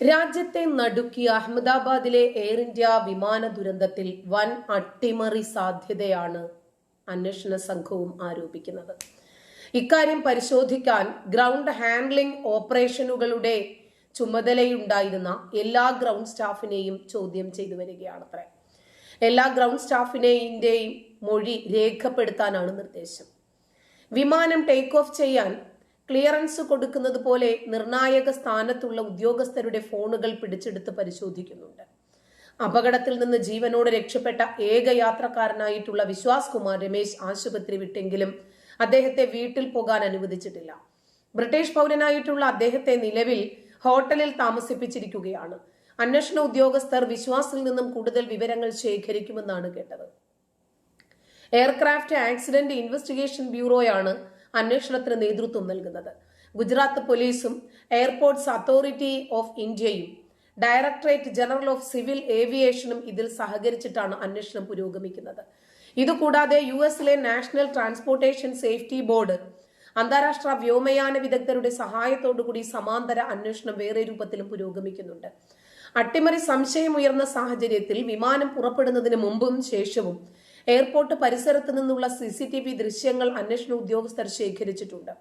രാജ്യത്തെ നടുക്കി അഹമ്മദാബാദിലെ air India വിമാന ദുരന്തത്തിൽ വൻ അട്ടിമറി സാധ്യതയാണ് അന്വേഷണ സംഘവും ആരോപിക്കുന്നത്. ഇക്കാര്യം പരിശോധിക്കാൻ ഗ്രൗണ്ട് ഹാൻഡ്ലിംഗ് ഓപ്പറേഷനുകളുടെ ചുമതലയുണ്ടായിരുന്ന എല്ലാ ഗ്രൗണ്ട് സ്റ്റാഫിനെയും ചോദ്യം ചെയ്തു വരികയാണത്രേ. എല്ലാ ഗ്രൗണ്ട് സ്റ്റാഫിനെയും മൊഴി രേഖപ്പെടുത്താനാണ് നിർദ്ദേശം. വിമാനം ടേക്ക് ഓഫ് ചെയ്യാൻ ക്ലിയറൻസ് കൊടുക്കുന്നത് പോലെ നിർണായക സ്ഥാനത്തുള്ള ഉദ്യോഗസ്ഥരുടെ ഫോണുകൾ പിടിച്ചെടുത്ത് പരിശോധിക്കുന്നുണ്ട്. അപകടത്തിൽ നിന്ന് ജീവനോട് രക്ഷപ്പെട്ട ഏക യാത്രക്കാരനായിട്ടുള്ള വിശ്വാസ് കുമാർ രമേശ് ആശുപത്രി വിട്ടെങ്കിലും അദ്ദേഹത്തെ വീട്ടിൽ പോകാൻ അനുവദിച്ചിട്ടില്ല. ബ്രിട്ടീഷ് പൗരനായിട്ടുള്ള അദ്ദേഹത്തെ നിലവിൽ ഹോട്ടലിൽ താമസിപ്പിച്ചിരിക്കുകയാണ്. അന്വേഷണ ഉദ്യോഗസ്ഥർ വിശ്വാസിൽ നിന്നും കൂടുതൽ വിവരങ്ങൾ ശേഖരിക്കുമെന്നാണ് കേട്ടത്. എയർക്രാഫ്റ്റ് ആക്സിഡന്റ് ഇൻവെസ്റ്റിഗേഷൻ ബ്യൂറോയാണ് അന്വേഷണത്തിന് നേതൃത്വം നൽകുന്നത്. ഗുജറാത്ത് പോലീസും എയർപോർട്ട്സ് അതോറിറ്റി ഓഫ് ഇന്ത്യയും ഡയറക്ടറേറ്റ് ജനറൽ ഓഫ് സിവിൽ ഏവിയേഷനും ഇതിൽ സഹകരിച്ചിട്ടാണ് അന്വേഷണം പുരോഗമിക്കുന്നത്. ഇതുകൂടാതെ യു എസിലെ നാഷണൽ ട്രാൻസ്പോർട്ടേഷൻ സേഫ്റ്റി ബോർഡ് അന്താരാഷ്ട്ര വ്യോമയാന വിദഗ്ധരുടെ സഹായത്തോടുകൂടി സമാന്തര അന്വേഷണം വേറെ രൂപത്തിലും പുരോഗമിക്കുന്നുണ്ട്. അട്ടിമറി സംശയമുയർന്ന സാഹചര്യത്തിൽ വിമാനം പുറപ്പെടുന്നതിന് മുമ്പും ശേഷവും എയർപോർട്ട് പരിസരത്ത് നിന്നുള്ള സി സി ടി വി ദൃശ്യങ്ങൾ അന്വേഷണ ഉദ്യോഗസ്ഥർ ശേഖരിച്ചിട്ടുണ്ട്.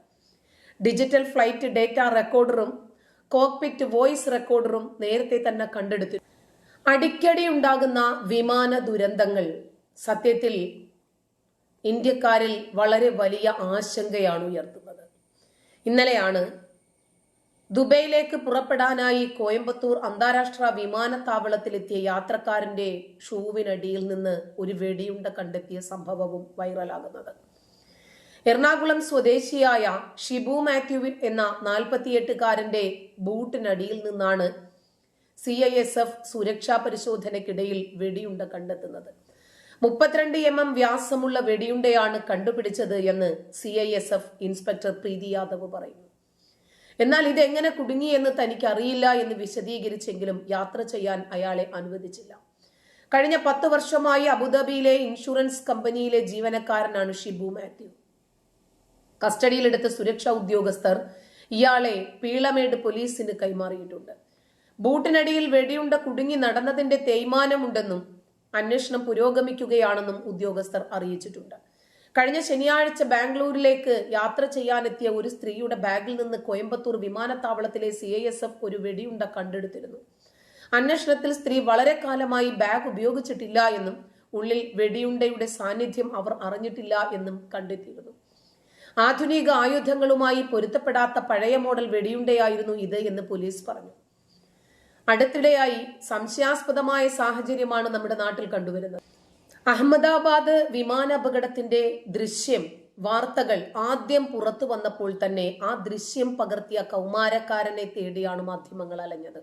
ഡിജിറ്റൽ ഫ്ലൈറ്റ് ഡേറ്റ റെക്കോർഡറും കോക്പിറ്റ് വോയിസ് റെക്കോർഡറും നേരത്തെ തന്നെ കണ്ടെടുത്തു അടിക്കടി ഉണ്ടാകുന്ന വിമാന ദുരന്തങ്ങൾ. സത്യത്തിൽ ഇന്ത്യക്കാരിൽ വളരെ വലിയ ആശങ്കയാണ് ഉയർത്തുന്നത്. ഇന്നലെയാണ് ദുബൈയിലേക്ക് പുറപ്പെടാനായി കോയമ്പത്തൂർ അന്താരാഷ്ട്ര വിമാനത്താവളത്തിലെത്തിയ യാത്രക്കാരന്റെ ഷൂവിനടിയിൽ നിന്ന് ഒരു വെടിയുണ്ട കണ്ടെത്തിയ സംഭവവും വൈറലാകുന്നത്. എറണാകുളം സ്വദേശിയായ ഷിബു മാത്യു എന്ന നാൽപ്പത്തിയെട്ടുകാരന്റെ ബൂട്ടിനടിയിൽ നിന്നാണ് സി ഐ എസ് എഫ് സുരക്ഷാ പരിശോധനയ്ക്കിടയിൽ വെടിയുണ്ട കണ്ടെത്തുന്നത്. മുപ്പത്തിരണ്ട് എം എം വ്യാസമുള്ള വെടിയുണ്ടയാണ് കണ്ടുപിടിച്ചത് എന്ന് C I S F inspector Preethi Yadav പറയുന്നു. എന്നാൽ ഇതെങ്ങനെ കുടുങ്ങിയെന്ന് തനിക്ക് അറിയില്ല എന്ന് വിശദീകരിച്ചെങ്കിലും യാത്ര ചെയ്യാൻ അയാളെ അനുവദിച്ചില്ല. കഴിഞ്ഞ പത്ത് വർഷമായി അബുദാബിയിലെ ഇൻഷുറൻസ് കമ്പനിയിലെ ജീവനക്കാരനാണ് ഷിബു മാത്യു. കസ്റ്റഡിയിലെടുത്ത സുരക്ഷാ ഉദ്യോഗസ്ഥർ ഇയാളെ പീളമേട് പോലീസിന് കൈമാറിയിട്ടുണ്ട്. ബൂട്ടിനടിയിൽ വെടിയുണ്ട കുടുങ്ങി നടന്നതിന്റെ തേയ്മാനമുണ്ടെന്നും അന്വേഷണം പുരോഗമിക്കുകയാണെന്നും ഉദ്യോഗസ്ഥർ അറിയിച്ചിട്ടുണ്ട്. കഴിഞ്ഞ ശനിയാഴ്ച ബാംഗ്ലൂരിലേക്ക് യാത്ര ചെയ്യാനെത്തിയ ഒരു സ്ത്രീയുടെ ബാഗിൽ നിന്ന് കോയമ്പത്തൂർ വിമാനത്താവളത്തിലെ സി ഐ എസ് എഫ് ഒരു വെടിയുണ്ട കണ്ടെടുത്തിരുന്നു. അന്വേഷണത്തിൽ സ്ത്രീ വളരെ കാലമായി ബാഗ് ഉപയോഗിച്ചിട്ടില്ല എന്നും ഉള്ളിൽ വെടിയുണ്ടയുടെ സാന്നിധ്യം അവർ അറിഞ്ഞിട്ടില്ല എന്നും കണ്ടെത്തിയിരുന്നു. ആധുനിക ആയുധങ്ങളുമായി പൊരുത്തപ്പെടാത്ത പഴയ മോഡൽ വെടിയുണ്ടയായിരുന്നു ഇത് എന്ന് പോലീസ് പറഞ്ഞു. അടുത്തിടെയായി സംശയാസ്പദമായ സാഹചര്യമാണ് നമ്മുടെ നാട്ടിൽ കണ്ടുവരുന്നത്. അഹമ്മദാബാദ് വിമാനാപകടത്തിന്റെ ദൃശ്യം വാർത്തകൾ ആദ്യം പുറത്തു വന്നപ്പോൾ തന്നെ ആ ദൃശ്യം പകർത്തിയ കൗമാരക്കാരനെ തേടിയാണ് മാധ്യമങ്ങൾ അലഞ്ഞത്.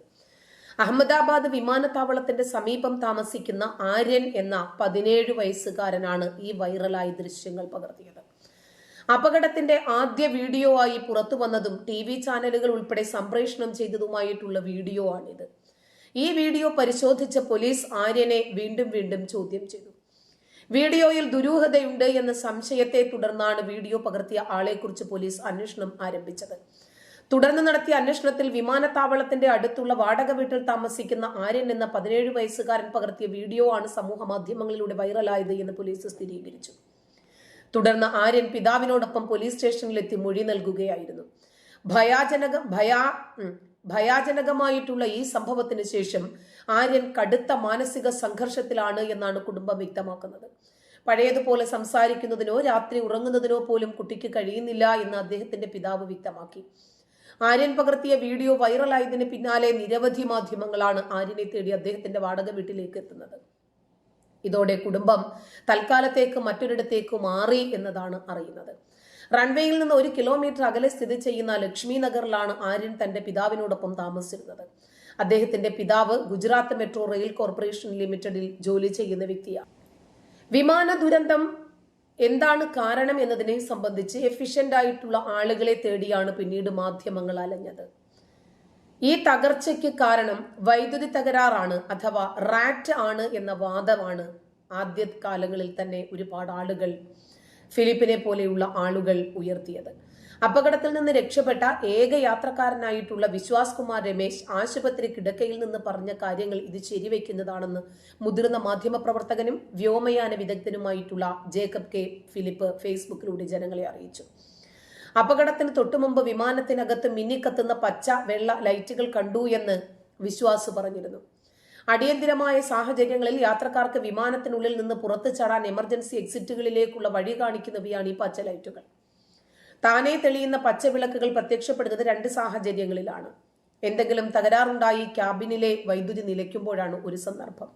അഹമ്മദാബാദ് വിമാനത്താവളത്തിന്റെ സമീപം താമസിക്കുന്ന ആര്യൻ എന്ന പതിനേഴ് വയസ്സുകാരനാണ് ഈ വൈറലായ ദൃശ്യങ്ങൾ പകർത്തിയത്. അപകടത്തിന്റെ ആദ്യ വീഡിയോ ആയി പുറത്തു വന്നതും ടി വി ചാനലുകൾ ഉൾപ്പെടെ സംപ്രേഷണം ചെയ്തതുമായിട്ടുള്ള വീഡിയോ ആണിത്. ഈ വീഡിയോ പരിശോധിച്ച പോലീസ് ആര്യനെ വീണ്ടും വീണ്ടും ചോദ്യം ചെയ്തു. വീഡിയോയിൽ ദുരൂഹതയുണ്ട് എന്ന സംശയത്തെ തുടർന്നാണ് വീഡിയോ പകർത്തിയ ആളെക്കുറിച്ച് പോലീസ് അന്വേഷണം ആരംഭിച്ചത്. തുടർന്ന് നടത്തിയ അന്വേഷണത്തിൽ വിമാനത്താവളത്തിന്റെ അടുത്തുള്ള വാടക വീട്ടിൽ താമസിക്കുന്ന ആര്യൻ എന്ന പതിനേഴ് വയസ്സുകാരൻ പകർത്തിയ വീഡിയോ ആണ് സമൂഹ മാധ്യമങ്ങളിലൂടെ വൈറലായത് എന്ന് പോലീസ് സ്ഥിരീകരിച്ചു. തുടർന്ന് ആര്യൻ പിതാവിനോടൊപ്പം പോലീസ് സ്റ്റേഷനിലെത്തി മൊഴി നൽകുകയായിരുന്നു. ഭയാജനക ഭയാ ഭയാജനകമായിട്ടുള്ള ഈ സംഭവത്തിന് ശേഷം ആര്യൻ കടുത്ത മാനസിക സംഘർഷത്തിലാണ് എന്നാണ് കുടുംബം വ്യക്തമാക്കുന്നത്. പഴയതുപോലെ സംസാരിക്കുന്നതിനോ രാത്രി ഉറങ്ങുന്നതിനോ പോലും കുട്ടിക്ക് കഴിയുന്നില്ല എന്ന് അദ്ദേഹത്തിന്റെ പിതാവ് വ്യക്തമാക്കി. ആര്യൻ പകർത്തിയ വീഡിയോ വൈറലായതിന് പിന്നാലെ നിരവധി മാധ്യമങ്ങളാണ് ആര്യനെ തേടി അദ്ദേഹത്തിന്റെ വാടക വീട്ടിലേക്ക് എത്തുന്നത്. ഇതോടെ കുടുംബം തൽക്കാലത്തേക്ക് മറ്റൊരിടത്തേക്ക് മാറി എന്നതാണ് അറിയുന്നത്. റൺവേയിൽ നിന്ന് ഒരു കിലോമീറ്റർ അകലെ സ്ഥിതി ചെയ്യുന്ന ലക്ഷ്മി നഗറിലാണ് ആര്യൻ തന്റെ പിതാവിനോടൊപ്പം താമസിച്ചിരുന്നത്. അദ്ദേഹത്തിന്റെ പിതാവ് ഗുജറാത്ത് മെട്രോ റെയിൽ കോർപ്പറേഷൻ ലിമിറ്റഡിൽ ജോലി ചെയ്യുന്ന വ്യക്തിയാണ്. വിമാന ദുരന്തം എന്താണ് കാരണം എന്നതിനെ സംബന്ധിച്ച് എഫിഷ്യന്റ് ആയിട്ടുള്ള ആളുകളെ തേടിയാണ് പിന്നീട് മാധ്യമങ്ങൾ അലഞ്ഞത്. ഈ തകർച്ചയ്ക്ക് കാരണം വൈദ്യുതി തകരാറാണ് അഥവാ റാറ്റ് ആണ് എന്ന വാദമാണ് ആദ്യ കാലങ്ങളിൽ തന്നെ ഒരുപാട് ആളുകൾ ഫിലിപ്പിനെ പോലെയുള്ള ആളുകൾ ഉയർത്തിയത്. അപകടത്തിൽ നിന്ന് രക്ഷപ്പെട്ട ഏക യാത്രക്കാരനായിട്ടുള്ള വിശ്വാസ് കുമാർ രമേശ് ആശുപത്രി കിടക്കയിൽ നിന്ന് പറഞ്ഞ കാര്യങ്ങൾ ഇത് ശരിവെക്കുന്നതാണെന്ന് മുതിർന്ന മാധ്യമപ്രവർത്തകനും വ്യോമയാന വിദഗ്ധനുമായിട്ടുള്ള ജേക്കബ് കെ ഫിലിപ്പ് ഫേസ്ബുക്കിലൂടെ ജനങ്ങളെ അറിയിച്ചു. അപകടത്തിന് തൊട്ടുമുമ്പ് വിമാനത്തിനകത്ത് മിന്നിക്കത്തുന്ന പച്ച വെള്ള ലൈറ്റുകൾ കണ്ടു എന്ന് വിശ്വാസ് പറഞ്ഞിരുന്നു. അടിയന്തിരമായ സാഹചര്യങ്ങളിൽ യാത്രക്കാർക്ക് വിമാനത്തിനുള്ളിൽ നിന്ന് പുറത്തു ചാടാൻ എമർജൻസി എക്സിറ്റുകളിലേക്കുള്ള വഴി കാണിക്കുന്നവയാണ് ഈ പച്ച ലൈറ്റുകൾ. താനേ തെളിയുന്ന പച്ചവിളക്കുകൾ പ്രത്യക്ഷപ്പെടുന്നത് രണ്ട് സാഹചര്യങ്ങളിലാണ്. എന്തെങ്കിലും തകരാറുണ്ടായി ക്യാബിനിലെ വൈദ്യുതി നിലയ്ക്കുമ്പോഴാണ് ഒരു സന്ദർഭം.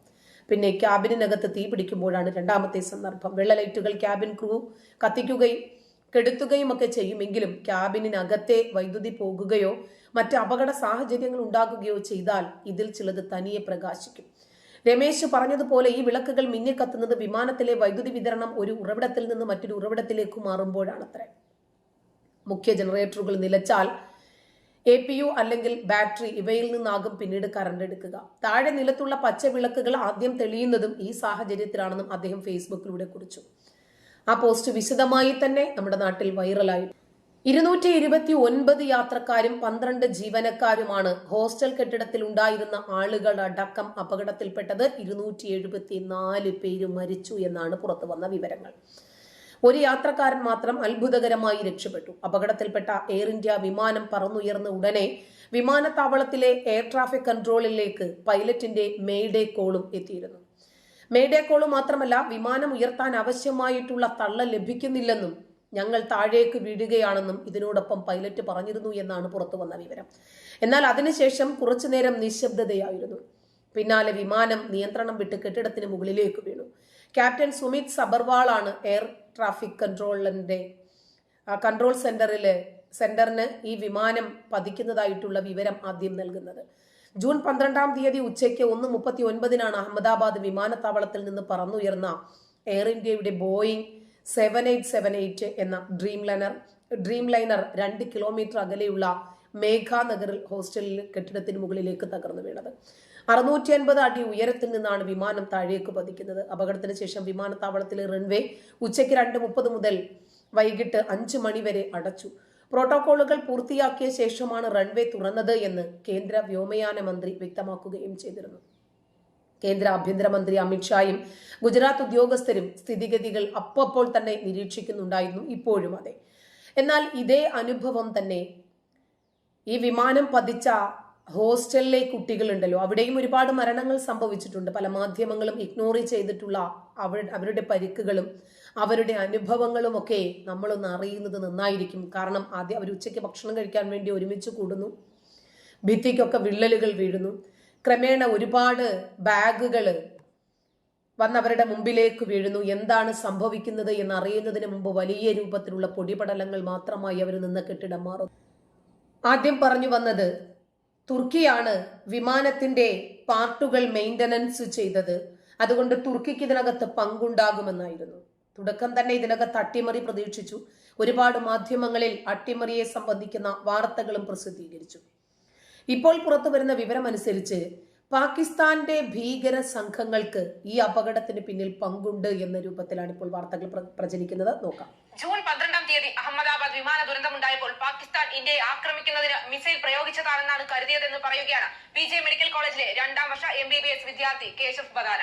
പിന്നെ ക്യാബിനകത്ത് തീ പിടിക്കുമ്പോഴാണ് രണ്ടാമത്തെ സന്ദർഭം. വെള്ള ലൈറ്റുകൾ ക്യാബിൻ ക്രൂ കത്തിക്കുകയും കെടുത്തുകയും ഒക്കെ ചെയ്യുമെങ്കിലും ക്യാബിനകത്തെ വൈദ്യുതി പോകുകയോ മറ്റ് അപകട സാഹചര്യങ്ങൾ ഉണ്ടാകുകയോ ചെയ്താൽ ഇതിൽ ചിലത് തനിയെ പ്രകാശിക്കും. രമേശ് പറഞ്ഞതുപോലെ ഈ വിളക്കുകൾ മിന്നിക്കത്തുന്നത് വിമാനത്തിലെ വൈദ്യുതി വിതരണം ഒരു ഉറവിടത്തിൽ നിന്ന് മറ്റൊരു ഉറവിടത്തിലേക്ക് മാറുമ്പോഴാണത്രേ. മുഖ്യ ജനറേറ്ററുകൾ നിലച്ചാൽ എ പി യു അല്ലെങ്കിൽ ബാറ്ററി ഇവയിൽ നിന്നാകും പിന്നീട് കറണ്ട് എടുക്കുക. താഴെ നിലത്തുള്ള പച്ച വിളക്കുകൾ ആദ്യം തെളിയുന്നതും ഈ സാഹചര്യത്തിലാണെന്നും അദ്ദേഹം ഫേസ്ബുക്കിലൂടെ കുറിച്ചു. ആ പോസ്റ്റ് വിശദമായി തന്നെ നമ്മുടെ നാട്ടിൽ വൈറലായി. ഇരുന്നൂറ്റി ഇരുപത്തി ഒൻപത് യാത്രക്കാരും പന്ത്രണ്ട് ജീവനക്കാരുമാണ് ഹോസ്റ്റൽ കെട്ടിടത്തിൽ ഉണ്ടായിരുന്ന ആളുകളടക്കം അപകടത്തിൽപ്പെട്ടത് ഇരുന്നൂറ്റി എഴുപത്തി നാല് പേര് മരിച്ചു എന്നാണ് പുറത്തു വന്ന വിവരങ്ങൾ. ഒരു യാത്രക്കാരൻ മാത്രം അത്ഭുതകരമായി രക്ഷപ്പെട്ടു. അപകടത്തിൽപ്പെട്ട എയർ ഇന്ത്യ വിമാനം പറന്നുയർന്ന ഉടനെ വിമാനത്താവളത്തിലെ എയർ ട്രാഫിക് കൺട്രോളിലേക്ക് പൈലറ്റിന്റെ മെയ്ഡേ കോളും എത്തിയിരുന്നു. മെയ്ഡേ കോൾ മാത്രമല്ല വിമാനം ഉയർത്താൻ ആവശ്യമായിട്ടുള്ള തള്ള ലഭിക്കുന്നില്ലെന്നും ഞങ്ങൾ താഴേക്ക് വീഴുകയാണെന്നും ഇതിനോടൊപ്പം പൈലറ്റ് പറഞ്ഞിരുന്നു എന്നാണ് പുറത്തു വന്ന വിവരം. എന്നാൽ അതിനുശേഷം കുറച്ചുനേരം നിശബ്ദതയായിരുന്നു. പിന്നാലെ വിമാനം നിയന്ത്രണം വിട്ട് കെട്ടിടത്തിന് മുകളിലേക്ക് വീണു. ക്യാപ്റ്റൻ സുമിത് സബർവാളാണ് എയർ ട്രാഫിക് കൺട്രോളിന്റെ കൺട്രോൾ സെന്ററിൽ സെന്ററിന് ഈ വിമാനം പതിക്കുന്നതായിട്ടുള്ള വിവരം ആദ്യം നൽകുന്നത്. ജൂൺ പന്ത്രണ്ടാം തീയതി ഉച്ചയ്ക്ക് ഒന്ന് മുപ്പത്തി ഒൻപതിനാണ് അഹമ്മദാബാദ് വിമാനത്താവളത്തിൽ നിന്ന് പറന്നുയർന്ന എയർ ഇന്ത്യയുടെ Boeing seven eight seven eight എന്ന ഡ്രീം ലൈനർ ഡ്രീം ലൈനർ രണ്ട് കിലോമീറ്റർ അകലെയുള്ള മേഘാനഗറിൽ ഹോസ്റ്റലിൽ കെട്ടിടത്തിന് മുകളിലേക്ക് തകർന്നു വീണത്. അറുന്നൂറ്റി അൻപത് അടി ഉയരത്തിൽ നിന്നാണ് വിമാനം താഴേക്ക് പതിക്കുന്നത്. അപകടത്തിന് ശേഷം വിമാനത്താവളത്തിലെ റൺവേ ഉച്ചയ്ക്ക് രണ്ട് മുപ്പത് മുതൽ വൈകിട്ട് അഞ്ച് മണിവരെ അടച്ചു. പ്രോട്ടോകോളുകൾ പൂർത്തിയാക്കിയ ശേഷമാണ് റൺവേ തുറന്നത് എന്ന് കേന്ദ്ര വ്യോമയാന മന്ത്രി വ്യക്തമാക്കുകയും ചെയ്തിരുന്നു. കേന്ദ്ര ആഭ്യന്തരമന്ത്രി അമിത്ഷായും ഗുജറാത്ത് ഉദ്യോഗസ്ഥരും സ്ഥിതിഗതികൾ അപ്പോൾ തന്നെ നിരീക്ഷിക്കുന്നുണ്ടായിരുന്നു. ഇപ്പോഴും അതെ. എന്നാൽ ഇതേ അനുഭവം തന്നെ ഈ വിമാനം പതിച്ച ഹോസ്റ്റലിലെ കുട്ടികളുണ്ടല്ലോ. അവിടെയും ഒരുപാട് മരണങ്ങൾ സംഭവിച്ചിട്ടുണ്ട്. പല മാധ്യമങ്ങളും ഇഗ്നോർ ചെയ്തിട്ടുള്ള അവ അവരുടെ പരിക്കുകളും അവരുടെ അനുഭവങ്ങളും ഒക്കെ നമ്മളൊന്ന് അറിയുന്നത് നന്നായിരിക്കും. കാരണം ആദ്യം അവർ ഉച്ചയ്ക്ക് ഭക്ഷണം കഴിക്കാൻ വേണ്ടി ഒരുമിച്ച് കൂടുന്നു. ഭിത്തിക്കൊക്കെ വിള്ളലുകൾ വീഴുന്നു. ക്രമേണ ഒരുപാട് ബാഗുകൾ വന്നവരുടെ മുമ്പിലേക്ക് വീഴുന്നു. എന്താണ് സംഭവിക്കുന്നത് എന്ന് അറിയുന്നതിന് മുമ്പ് വലിയ രൂപത്തിലുള്ള പൊടിപടലങ്ങൾ മാത്രമായി അവർ നിന്ന കെട്ടിടം മാറും ആദ്യം പറഞ്ഞു വന്നത് തുർക്കിയാണ് വിമാനത്തിന്റെ പാർട്ടുകൾ മെയിന്റനൻസ് ചെയ്തത്. അതുകൊണ്ട് തുർക്കിക്ക് ഇതിനകത്ത് പങ്കുണ്ടാകുമെന്നായിരുന്നു. തുടക്കം തന്നെ ഇതിനകത്ത് അട്ടിമറി പ്രതീക്ഷിച്ചു. ഒരുപാട് മാധ്യമങ്ങളിൽ അട്ടിമറിയെ സംബന്ധിക്കുന്ന വാർത്തകളും പ്രസിദ്ധീകരിച്ചു. ഇപ്പോൾ പുറത്തു വരുന്ന വിവരമനുസരിച്ച് പാകിസ്ഥാന്റെ ഭീകര സംഘങ്ങൾക്ക് ഈ അപകടത്തിന് പിന്നിൽ പങ്കുണ്ട് എന്ന രൂപത്തിലാണ് ഇപ്പോൾ വാർത്തകൾ പ്രചരിക്കുന്നത്. നോക്കാം. ജൂൺ പന്ത്രണ്ടാം തീയതി അഹമ്മദാബാദ് വിമാന ദുരന്തമുണ്ടായപ്പോൾ പാകിസ്ഥാൻ ഇന്ത്യയെ ആക്രമിക്കുന്നതിന് മിസൈൽ പ്രയോഗിച്ചതാണെന്നാണ് കരുതിയതെന്ന് പറയുകയാണ് പി ജെ മെഡിക്കൽ കോളേജിലെ രണ്ടാം വർഷ എം ബി ബി എസ് വിദ്യാർത്ഥി കേശവ് ബദാന.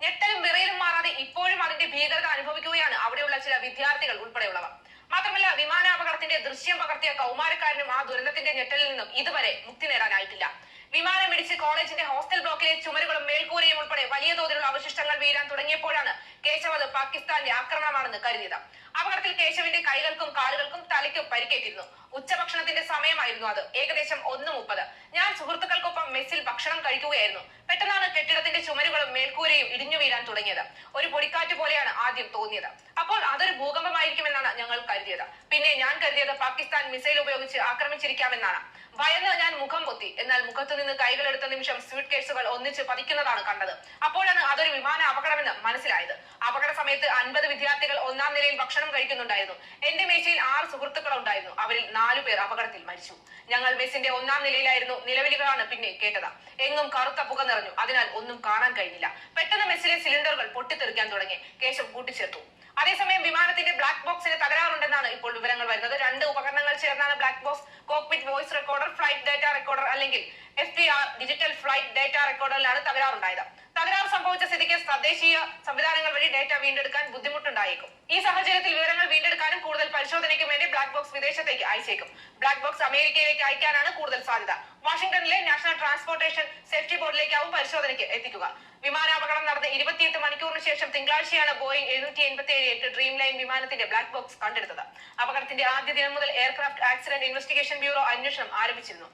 ഞെട്ടലും വിറയിലും മാറാതെ ഇപ്പോഴും അതിന്റെ ഭീകരത അനുഭവിക്കുകയാണ് അവിടെയുള്ള ചില വിദ്യാർത്ഥികൾ ഉൾപ്പെടെയുള്ളവർ. മാത്രമല്ല വിമാനാപകടത്തിന്റെ ദൃശ്യം പകർത്തിയ കൗമാരക്കാരനും ആ ദുരന്തത്തിന്റെ ഞെട്ടലിൽ നിന്നും ഇതുവരെ മുക്തി നേടാനായിട്ടില്ല. വിമാനം ഇടിച്ച് കോളേജിന്റെ ഹോസ്റ്റൽ ബ്ലോക്കിലെ ചുമരുകളും മേൽക്കൂരയും ഉൾപ്പെടെ വലിയ തോതിലുള്ള അവശിഷ്ടങ്ങൾ വീഴാൻ തുടങ്ങിയപ്പോഴാണ് കേശവ് അത് പാകിസ്ഥാന്റെ ആക്രമണമാണെന്ന് കരുതിയത്. അപകടത്തിൽ കേശവിന്റെ കൈകൾക്കും കാലുകൾക്കും തലയ്ക്കും പരിക്കേറ്റിരുന്നു. ഉച്ചഭക്ഷണത്തിന്റെ സമയമായിരുന്നു അത്. ഏകദേശം ഒന്ന് മുപ്പത്. ഞാൻ സുഹൃത്തുക്കൾക്കൊപ്പം മെസ്സിൽ ഭക്ഷണം കഴിക്കുകയായിരുന്നു. പെട്ടെന്നാണ് കെട്ടിടത്തിന്റെ ചുമരുകളും മേൽക്കൂരയും ഇടിഞ്ഞു വീഴാൻ തുടങ്ങിയത്. ഒരു പൊടിക്കാറ്റ് പോലെയാണ് ആദ്യം തോന്നിയത്. അപ്പോൾ അതൊരു ഭൂകമ്പമായിരിക്കുമെന്നാണ് ഞങ്ങൾ കരുതിയത്. പിന്നെ ഞാൻ കരുതിയത് പാകിസ്ഥാൻ മിസൈൽ ഉപയോഗിച്ച് ആക്രമിച്ചിരിക്കാമെന്നാണ്. ഭയന്ന് ഞാൻ മുഖം പൊത്തി. എന്നാൽ മുഖത്തു നിന്ന് കൈകൾ എടുത്ത നിമിഷം സ്വീറ്റ് കേസുകൾ ഒന്നിച്ച് പതിക്കുന്നതാണ് കണ്ടത്. അപ്പോഴാണ് അതൊരു വിമാന അപകടമെന്ന് മനസ്സിലായത്. അപകട സമയത്ത് അൻപത് വിദ്യാർത്ഥികൾ ഒന്നാം നിലയിൽ ഭക്ഷണം കഴിക്കുന്നുണ്ടായിരുന്നു. എന്റെ മേശയിൽ ആറ് സുഹൃത്തുക്കൾ ഉണ്ടായിരുന്നു. അവരിൽ നാലു പേർ അപകടത്തിൽ മരിച്ചു. ഞങ്ങൾ മെസ്സിന്റെ ഒന്നാം നിലയിലായിരുന്നു നിലവിളികളാണ് പിന്നെ കേട്ടത്. എങ്ങും കറുത്ത പുക നിറഞ്ഞു. അതിനാൽ ഒന്നും കാണാൻ കഴിഞ്ഞില്ല. പെട്ടെന്ന് മെസ്സിലെ സിലിണ്ടറുകൾ പൊട്ടിത്തെറിക്കാൻ തുടങ്ങി. കേശവ് കൂട്ടിച്ചേർത്തു. അതേസമയം വിമാനത്തിന്റെ ബ്ലാക്ക് ബോക്സിന് തകരാറുണ്ടെന്നാണ് ഇപ്പോൾ വിവരങ്ങൾ വരുന്നത്. രണ്ട് ഉപകരണങ്ങൾ ചേർന്നാണ് black box cockpit voice recorder flight data recorder അല്ലെങ്കിൽ F P R digital flight data റെക്കോർഡറിലാണ് തകരാറുണ്ടായത്. തകരാർ സംഭവിച്ച സ്ഥിതിക്ക് തദ്ദേശീയ സംവിധാനങ്ങൾ വഴി ഡേറ്റ വീണ്ടെടുക്കാൻ ബുദ്ധിമുട്ടുണ്ടായേക്കും. ഈ സാഹചര്യത്തിൽ വിവരങ്ങൾ വീണ്ടെടുക്കാനും കൂടുതൽ പരിശോധനയ്ക്കും വേണ്ടി ബ്ലാക്ക് ബോക്സ് വിദേശത്തേക്ക് അയച്ചേക്കും. ബ്ലാക്ക് ബോക്സ് അമേരിക്കയിലേക്ക് അയക്കാനാണ് കൂടുതൽ സാധ്യത. വാഷിംഗ്ടണിലെ നാഷണൽ ട്രാൻസ്പോർട്ടേഷൻ സേഫ്റ്റി ബോർഡിലേക്കാവും പരിശോധനയ്ക്ക് എത്തിക്കുക. വിമാനാപകടം നടന്ന് ഇരുപത്തിയെട്ട് ശേഷം തിങ്കളാഴ്ചയാണ് ബോയിങ് എഴുന്നൂറ്റി എൺപത്തി ഏഴ് എട്ട് ഡ്രീം ലൈൻ വിമാനത്തിന്റെ ബ്ലാക്ക് ബോക്സ് കണ്ടെടുത്തത്. അപകടത്തിന്റെ ആദ്യ ദിനം മുതൽ എയർക്രാഫ്റ്റ് ആക്സിഡന്റ് ഇൻവെസ്റ്റിഗേഷൻ ബ്യൂറോ അന്വേഷണം ആരംഭിച്ചിരുന്നു.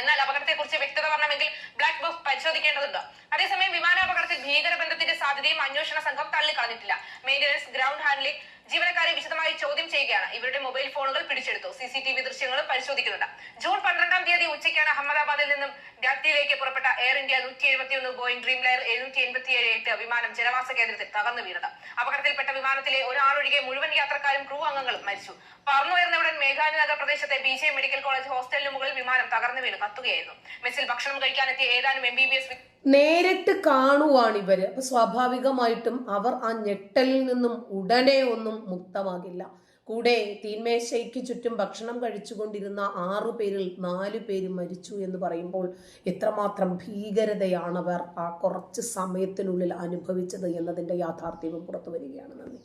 എന്നാൽ അപകടത്തെക്കുറിച്ച് വ്യക്തത വരണമെങ്കിൽ ബ്ലാക്ക് ബോക്സ് പരിശോധിക്കേണ്ടതുണ്ട്. അതേസമയം വിമാനാപകടത്തിൽ ഭീകരബന്ധത്തിന്റെ സാധ്യതയും അന്വേഷണ സംഘം തള്ളിക്കളഞ്ഞിട്ടില്ല. മെയിന്റനൻസ് ഗ്രൗണ്ട് ഹാൻഡ്ലിംഗ് ജീവനക്കാരെ വിശദമായി ചോദ്യം ചെയ്യുകയാണ്. ഇവരുടെ മൊബൈൽ ഫോണുകൾ പിടിച്ചെടുത്തു. സി സി ടി വി ദൃശ്യങ്ങളും പരിശോധിക്കുന്നുണ്ട്. ജൂൺ പന്ത്രണ്ടാം തീയതി ഉച്ചയ്ക്കാണ് അഹമ്മദാബാദിൽ നിന്നും ഗാറ്റിയിലേക്ക് പുറപ്പെട്ട എയർ ഇന്ത്യ നൂറ്റി എഴുപത്തി ഒന്ന് ബോയിങ് ഡ്രീം ലയർ എഴുന്നൂറ്റി എൺപത്തിയേഴ് എട്ട് വിമാനം ജനവാസ കേന്ദ്രത്തിൽ തകർന്നു വീണത്. അപകടത്തിൽപ്പെട്ട വിമാനത്തിലെ ഒരാളൊഴികെ മുഴുവൻ യാത്രക്കാരും ക്രൂ അംഗങ്ങളും മരിച്ചു. പറന്നുയർന്നയുടൻ മേഘാലയ നഗർ പ്രദേശത്തെ ബി ജെ മെഡിക്കൽ കോളേജ് ഹോസ്റ്റലിന് മുകളിൽ വിമാനം തകർന്നു വീണ് കത്തുകയായിരുന്നു. മെസ്സിൽ ഭക്ഷണം കഴിക്കാനെത്തിയ ഏതാനും എം ബി ബി എസ് നേരിട്ട് കാണുവാണിവര്. അപ്പൊ സ്വാഭാവികമായിട്ടും അവർ ആ ഞെട്ടലിൽ നിന്നും ഉടനെ ഒന്നും മുക്തമാകില്ല. കൂടെ തീന്മേശയ്ക്ക് ചുറ്റും ഭക്ഷണം കഴിച്ചുകൊണ്ടിരുന്ന ആറു പേരിൽ നാലു പേര് മരിച്ചു എന്ന് പറയുമ്പോൾ എത്രമാത്രം ഭീകരതയാണ് അവർ ആ കുറച്ച് സമയത്തിനുള്ളിൽ അനുഭവിച്ചത് എന്നതിന്റെ യാഥാർത്ഥ്യവും പുറത്തു വരികയാണ്. നന്ദി.